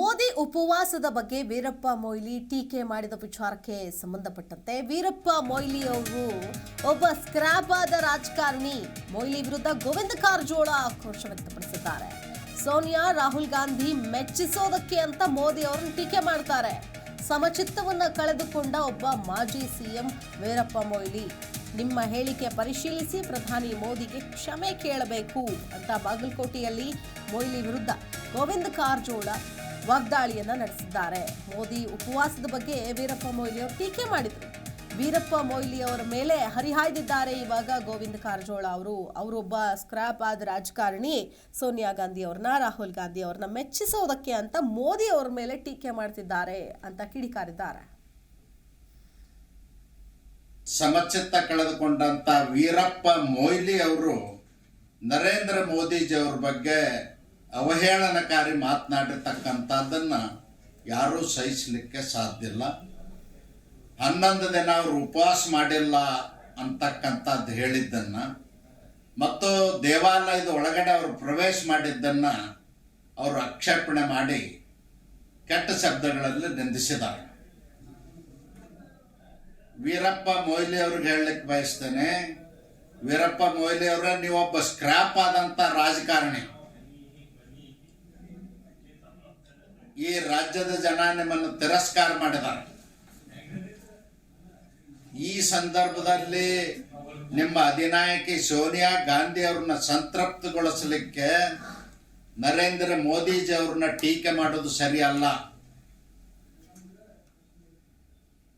ಮೋದಿ ಉಪವಾಸದ ಬಗ್ಗೆ ವೀರಪ್ಪ ಮೊಯ್ಲಿ ಟೀಕೆ ಮಾಡಿದ ವಿಚಾರಕ್ಕೆ ಸಂಬಂಧಪಟ್ಟಂತೆ ವೀರಪ್ಪ ಮೊಯ್ಲಿ ಅವರು ಒಬ್ಬ ಸ್ಕ್ರಾಪ್ ಆದ ರಾಜಕಾರಣಿ. ಮೊಯ್ಲಿ ವಿರುದ್ಧ ಗೋವಿಂದ ಕಾರಜೋಳ ಆಕ್ರೋಶ ವ್ಯಕ್ತಪಡಿಸಿದ್ದಾರೆ. ಸೋನಿಯಾ, ರಾಹುಲ್ ಗಾಂಧಿ ಮೆಚ್ಚಿಸೋದಕ್ಕೆ ಅಂತ ಮೋದಿ ಅವರನ್ನು ಟೀಕೆ ಮಾಡ್ತಾರೆ. ಸಮಚಿತ್ತವನ್ನ ಕಳೆದುಕೊಂಡ ಒಬ್ಬ ಮಾಜಿ ಸಿಎಂ ವೀರಪ್ಪ ಮೊಯ್ಲಿ. ನಿಮ್ಮ ಹೇಳಿಕೆ ಪರಿಶೀಲಿಸಿ ಪ್ರಧಾನಿ ಮೋದಿಗೆ ಕ್ಷಮೆ ಕೇಳಬೇಕು ಅಂತ ಬಾಗಲಕೋಟೆಯಲ್ಲಿ ಮೊಯ್ಲಿ ವಿರುದ್ಧ ಗೋವಿಂದ ಕಾರಜೋಳ ವಾಗ್ದಾಳಿಯನ್ನ ನಡೆಸಿದ್ದಾರೆ. ಮೋದಿ ಉಪವಾಸದ ಬಗ್ಗೆ ವೀರಪ್ಪ ಮೊಯ್ಲಿ ಅವರು ಟೀಕೆ ಮಾಡಿದ್ರು. ವೀರಪ್ಪ ಮೊಯ್ಲಿ ಅವರ ಮೇಲೆ ಹರಿಹಾಯ್ದಿದ್ದಾರೆ ಇವಾಗ ಗೋವಿಂದ ಕಾರಜೋಳ ಅವರು. ಅವರೊಬ್ಬ ಸ್ಕ್ರಾಪ್ ಆದ ರಾಜಕಾರಣಿ ಸೋನಿಯಾ ಗಾಂಧಿ ಅವ್ರನ್ನ, ರಾಹುಲ್ ಗಾಂಧಿ ಅವ್ರನ್ನ ಮೆಚ್ಚಿಸೋದಕ್ಕೆ ಅಂತ ಮೋದಿ ಅವರ ಮೇಲೆ ಟೀಕೆ ಮಾಡ್ತಿದ್ದಾರೆ ಅಂತ ಕಿಡಿಕಾರಿದ್ದಾರೆ. ಸಮಚಿತ್ತ ಕಳೆದುಕೊಂಡಂತ ವೀರಪ್ಪ ಮೊಯ್ಲಿ ಅವರು ನರೇಂದ್ರ ಮೋದಿಜಿ ಅವ್ರ ಬಗ್ಗೆ ಅವಹೇಳನಕಾರಿ ಮಾತನಾಡಿರ್ತಕ್ಕಂಥದ್ದನ್ನು ಯಾರೂ ಸಹಿಸಲಿಕ್ಕೆ ಸಾಧ್ಯ ಇಲ್ಲ. ಹನ್ನೊಂದು ದಿನ ಅವರು ಉಪವಾಸ ಮಾಡಿಲ್ಲ ಅಂತಕ್ಕಂಥದ್ದು ಹೇಳಿದ್ದನ್ನು, ಮತ್ತು ದೇವಾಲಯದ ಒಳಗಡೆ ಅವರು ಪ್ರವೇಶ ಮಾಡಿದ್ದನ್ನ ಅವರು ಆಕ್ಷೇಪಣೆ ಮಾಡಿ ಕೆಟ್ಟ ಶಬ್ದಗಳಲ್ಲಿ ನಿಂದಿಸಿದ್ದಾರೆ. ವೀರಪ್ಪ ಮೊಯ್ಲಿ ಅವ್ರಿಗೆ ಹೇಳಲಿಕ್ಕೆ ಬಯಸ್ತೇನೆ, ವೀರಪ್ಪ ಮೊಯ್ಲಿ ಅವರ, ನೀವೊಬ್ಬ ಸ್ಕ್ರಾಪ್ ಆದಂತ ರಾಜಕಾರಣಿ. ಈ ರಾಜ್ಯದ ಜನ ನಿಮ್ಮನ್ನು ತಿರಸ್ಕಾರ ಮಾಡಿದ್ದಾರೆ ಈ ಸಂದರ್ಭದಲ್ಲಿ ನಿಮ್ಮ ಅಧಿನಾಯಕಿ ಸೋನಿಯಾ ಗಾಂಧಿ ಅವ್ರನ್ನ ಸಂತೃಪ್ತಿಗೊಳಿಸಲಿಕ್ಕೆ ನರೇಂದ್ರ ಮೋದಿಜಿ ಅವ್ರನ್ನ ಟೀಕೆ ಮಾಡೋದು ಸರಿಯಲ್ಲ.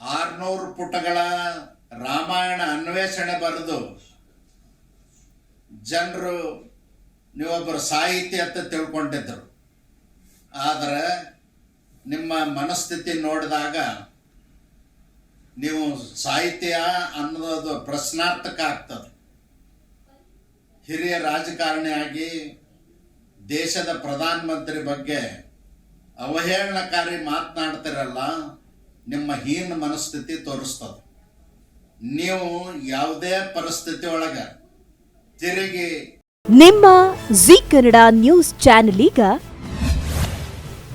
ಆರ್ನೂರು ಪುಟಗಳ ರಾಮಾಯಣ ಅನ್ವೇಷಣೆ ಬರೆದು ಜನರು ನೀವೊಬ್ಬರು ಸಾಹಿತಿ ಅಂತ ತಿಳ್ಕೊಂಡಿದ್ರು. ಆದರೆ ನಿಮ್ಮ ಮನಸ್ಥಿತಿ ನೋಡಿದಾಗ ನೀವು ಸಾಹಿತ್ಯ ಅನ್ನೋದು ಪ್ರಶ್ನಾರ್ಥಕ ಆಗ್ತದೆ. ಹಿರಿಯ ರಾಜಕಾರಣಿಯಾಗಿ ದೇಶದ ಪ್ರಧಾನಮಂತ್ರಿ ಬಗ್ಗೆ ಅವಹೇಳನಕಾರಿ ಮಾತನಾಡ್ತಿರಲ್ಲ, ನಿಮ್ಮ ಹೀನ ಮನಸ್ಥಿತಿ ತೋರಿಸ್ತದೆ. ನೀವು ಯಾವುದೇ ಪರಿಸ್ಥಿತಿ ಒಳಗೆ ತಿರುಗಿ ನಿಮ್ಮ ಜಿ ಕನ್ನಡ ನ್ಯೂಸ್ ಚಾನೆಲ್ ಈಗ